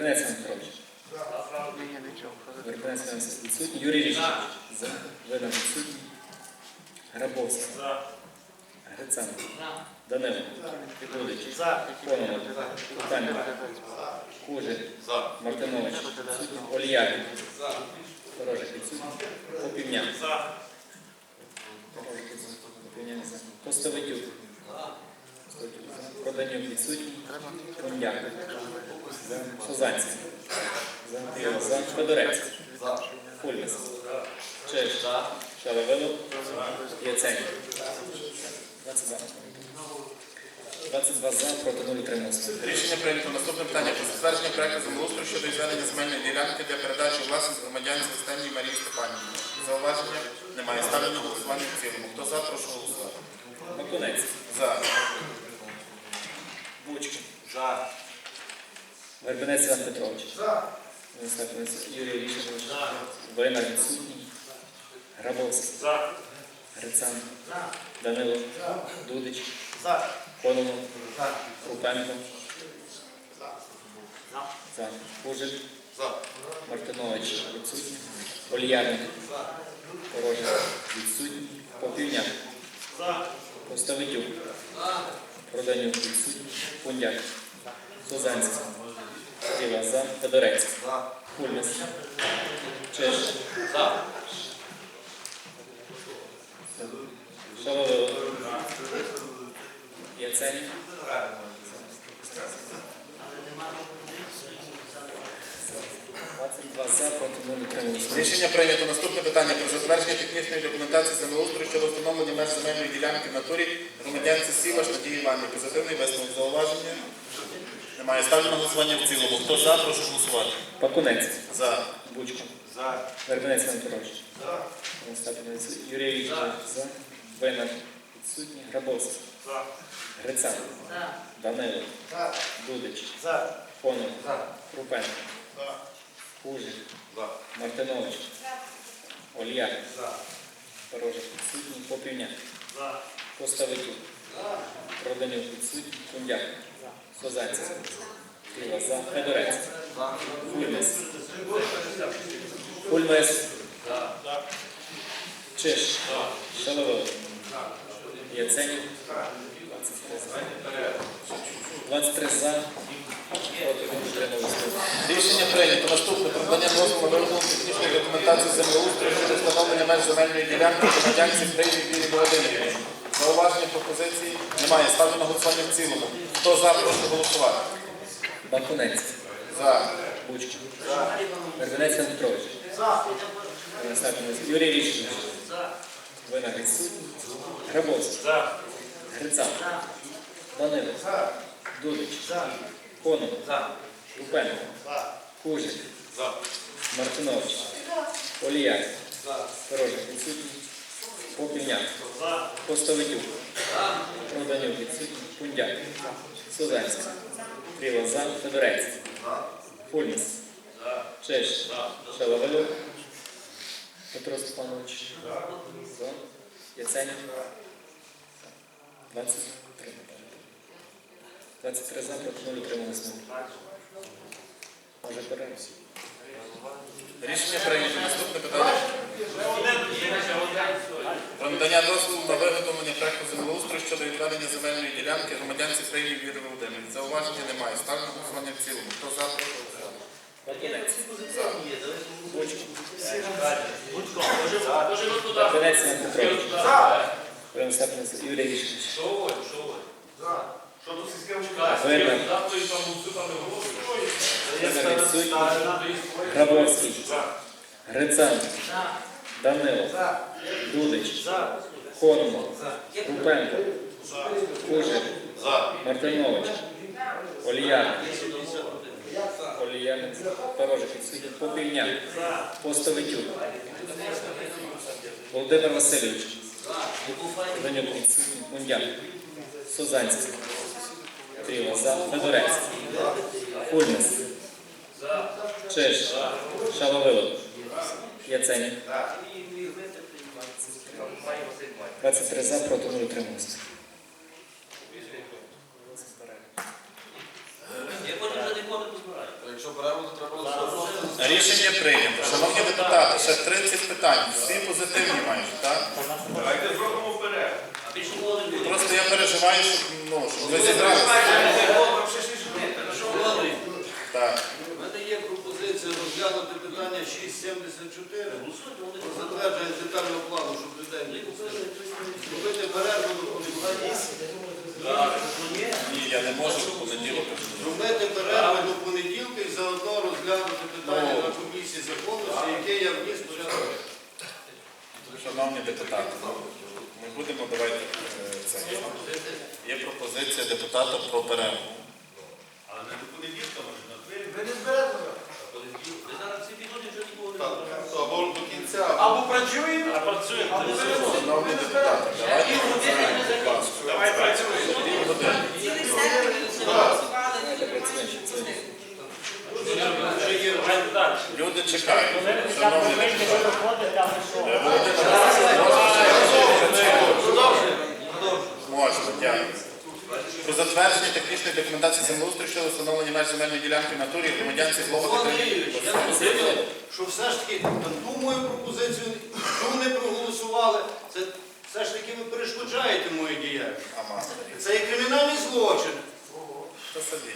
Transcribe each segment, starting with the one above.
Петрович. Вербенець Іван відсутній. Юрій Річ. За. Видан відсутній. Грабовський. Грицан. Данило. Дудич. Кононов. Кутанко. Кужель. Мартинович. Оліярик. Дорожик відсутній. Попівняк. Попівняк за. Проданюк відсутній. Кондяк. За. Федорець. Фульмес. Чеш. Шаловило. Яценко. 20 за. 22 за, проти 0 утрималося. Рішення прийнято. Наступне питання про затвердження проекту землеустрою щодо відведення земельної ділянки для передачі у власність громадянської Стенній Марії Степанівні. Зауваження немає. Ставлю на голосування в цілому. Хто за, прошу голосувати. Макунець. За. Бучкин. Вербенець Іван Петрович. Виносить Юрій Рішевич. Война відсутній. Грабовський. Грицан. Данило. Дудич. Кононов. Крупенко. За. Кужель. Мартинович. Відсутній. Ольярник. Порожник. Відсутній. Попівняк. Поставитюк. Проданюк. Відсутній. Кундяк, Сузанський. Діва за. Федорець. Хульмес. Чеш. Шаловило. Яценів. Двадцять два за, проти нуль утрималися. Рішення прийнято. Наступне питання про затвердження технічної документації землеустрою щодо встановлення меж земельної ділянки в натурі громадянці Сіваш Надії Іванівні. Позитивний висновок зауваження. Немає. Ставлю на голосування в цілому. Хто за, прошу голосувати. Пакунець. За. Бучко. Вербенець Іван Петрович. Остапівець Юрій Вікторович. За. Винер. Відсутній. Грабовський. Грицан. Данило. Дудич. Конов. Крупенко. Кужик. Мартинович. Ольяк. Порожик відсутній. Попівняк. Поставитюк. Проданюк відсутній. Кундяк. Созанцев. Кива за. Федорець. Фульмес. Фульмес. Чеш. Шаловило. Яценів. 23 за. Проти не утрималися. Рішення прийнято. Наступне придбання дозволу на технічної документації землеустрою щодо встановлення меж земельної ділянки громадянці Фрейзі Білі Володимирівні. Зауваження пропозиції немає. Ставлю на голосування в цілому. Хто за, прошу голосувати. Бакунець. За. Бучко. Вербенець Іван Петрович. Константинович. Юрій Рішович. Вина відсутні. Грабовський. Грицан. Данило. Дудич. Конов. Лупенко. Кужик. Мартинович. Оліяк. Порожник відсутній. Попільняк. Постовитюк. Проданюк відсутній. Пундяк. Сузанський. Кріва за. Федорець. Фульміс. Чеш. Шаловелюк. Петро Степанович. За. Яценів. 23. 23 за, проти 0 утрималися. Може переносі. Рішення прийнято. Наступне питання. Про надання дозволу на виготовлення проекту землеустрою щодо відведення земельної ділянки громадянці Фрейзі Віри Володимирівні. Зауваження немає. Ставлю на голосування в цілому. Хто за, прошу голосувати. Бакунець. За. Бакунець Іван Петрович. Константинович. Юрій Рішович. Вина. Вина відсутні. Грабовський. Грицан. Данило. Дудич. Кононов. Рупенко. Кужик. Мартинович. Оліяк. Порожик відсутній. Попільняк. Постовитюк. Володимир Васильович. Данюк. Мундяк. Сузанський. За. Федорець. Фульмес. Чеш. Шаловило. Яценів. 23 за, проти 0 утрималися. Я потім за ніколи не збираю. Якщо Якщо перерву, то треба голосувати. Рішення прийнято. Шановні депутати, ще 30 питань. Всі позитивні майже, так? Давайте зробимо перерву. Просто я переживаю, щоб, ну, щоб ви зібралися. Так. У мене є пропозиція розглянути питання 674 про затвердження детального плану, щоб людей не пустили. Зробити перерву до понеділка. Ні, я не можу в понеділок. Зробити перерву до понеділка і заодно розглянути питання на комісії законності, яке я вніс порядок. Шановні депутати, ми будемо давайте е, це. Є пропозиція депутата про перерву. Але не до понеділка, може. Ви не зберете? Ви зараз всі підходять, що нікого Так, Або до кінця. Або працюємо, або не Шановні депутати, давайте працюємо. Давай працюємо. Люди чекають. Шановні депутати. Е, Володимир Можна, дякую. Про затвердження технічної документації землеустрою щодо встановлення меж земельної ділянки в натурі громадянці Микола Злободи. Андрійович, я не зрозумів, що все ж таки ту мою пропозицію, ту не проголосували. Це все ж таки ви перешкоджаєте мою діяльність. Це є кримінальний злочин. Мене.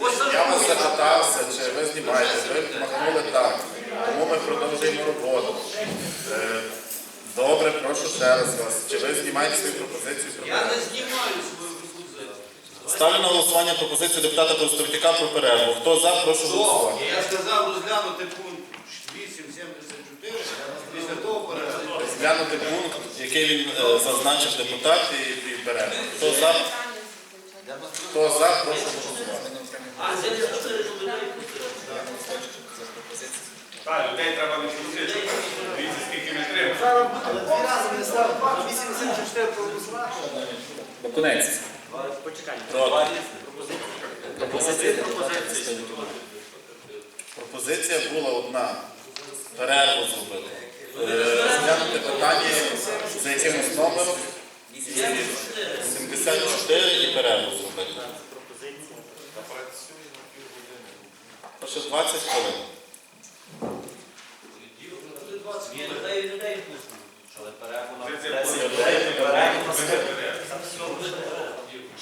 Ось за Я вас запитався, чи ви знімаєте, ви махнули так. Тому ми продовжуємо роботу. Е, Добре, прошу ще раз вас. Чи ви знімаєте свою пропозицію? Я не знімаю свою. Ставлю на голосування пропозицію депутата Простовтяка про перерву. Хто за, прошу голосувати. Я сказав розглянути пункт 8.74, після того перерву. Зглянути пункт, який він е, зазначив депутат і, і перерву. Хто за, хто за, прошу голосувати. А 74 що ви Так, людей треба не пустити. Дивіться, скільки ми треба. Зараз буде два рази не ставити. 84 проголосувати. Бакунець. Проти. Пропозиція. Пропозиція була одна. Перерву зробити. Е, Зглянути питання за якимось номером 74 і перерву зробити. То ще 20 хвилин. Ні, людей людей. Але перерву на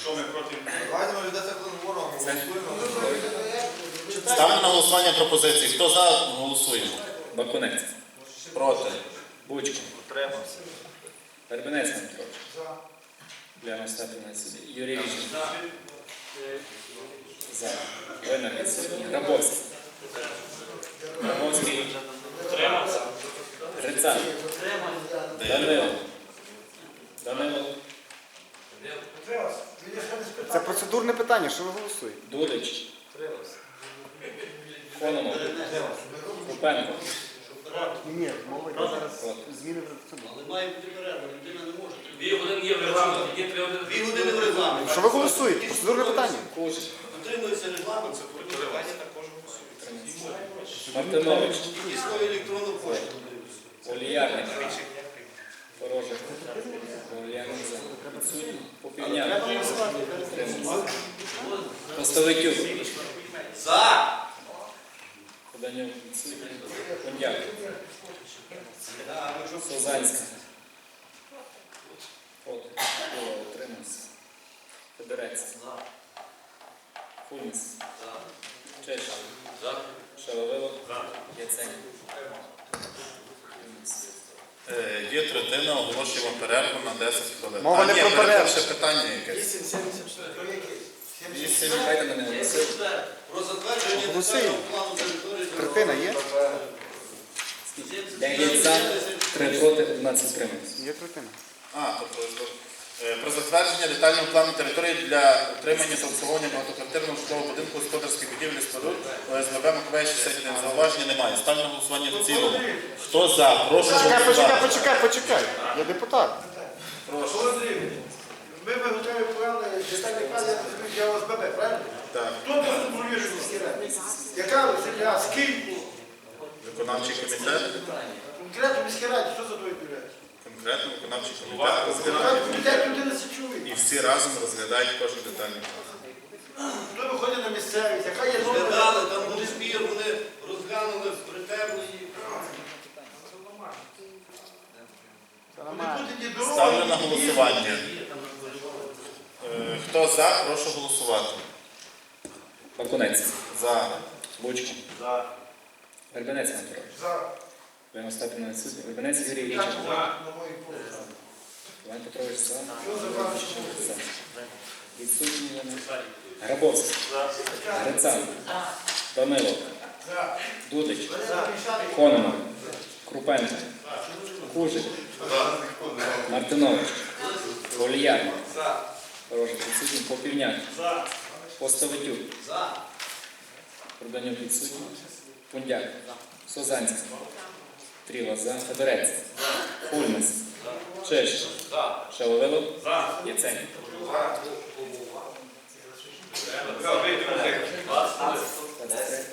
Що ми проти? Давайте ми людей так говоримо. Ставлю на голосування пропозиції. Хто за, голосуємо. Бакунець. Проти. Бучко. Вербенець Дмитро. Для Остапівна собі. Юрій Вічин. За. Винер відсутній. Грабовський. Грабовський. Грицак. Данило. Данило. Це процедурне питання, що ви голосуєте? Дудич. Кононов. Купенко. Ні, мова йде зараз зміни в цьому. Але має бути перерва, людина не може. Дві години є в регламенті, є три години. Дві години в регламенті. Що ви голосуєте? Процедурне питання. Куш. Дотримується регламент, це Мартинович. і свою електронну пошту. Оліярник. Порожик. Оліярник за. Відсутній. Попівняк. За! Відсутній. Кондяк. Созанська. От. Утримався. Федорець. Фуніс. Чеш. Шаловило. Яцень. Е, Є третина, оголошуємо перерву на 10 хвилин. Мова не про перерву. ще питання якесь. 874 який? Мене голосує. Про затвердження детального плану території. Третина є? Дев'ять за, три проти, 11 стримались. Є третина. А, тобто е, про затвердження детального плану території для утримання та обслуговування багатоквартирного житлового будинку господарських будівель і споруд ОСББ Маковей 61. Зауваження немає. Ставлю на голосування в цілому. Хто за? Прошу Почекай, почекай, голосувати. почекай, почекай. Я депутат. Прошу ми виготовляємо плани, детальні плани для ОСББ, правильно? Так. Хто контролює міські Яка земля, скільки? Виконавчий комітет? Конкретно міській раді, хто за той бюджет? Конкретно виконавчий комітет розглядає. Комітет люди не чоловік. І всі разом розглядають кожен детальний план. Хто виходить на місцевість, яка є норма? Розглядали, там були збір, вони розглянули в притемні. Та Ставлю на голосування. Хто за, прошу голосувати. Бакунець. За. Бучко. За. Вербенець Іван За. Іван Остапівна відсутня. Вербенець. На мої поле. Іван Петрович за. Що за бабочку? Відсутні вони. Грабовський. Грицан. Данило. За. Дудич. За. Кононов. Крупенко. Кужик. Мартинович. Голіяр. Порожник відсутній. Попівняк. Поставитюк. Проданюк відсутній. Пундяк. Созанський. Тріла за. Федорець. Хульмес. Чеш. Шаловилов. Яценко. Так, вийдемо з них. 23.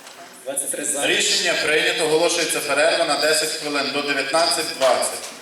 23 за. Рішення прийнято. Оголошується перерва на 10 хвилин до 19.20.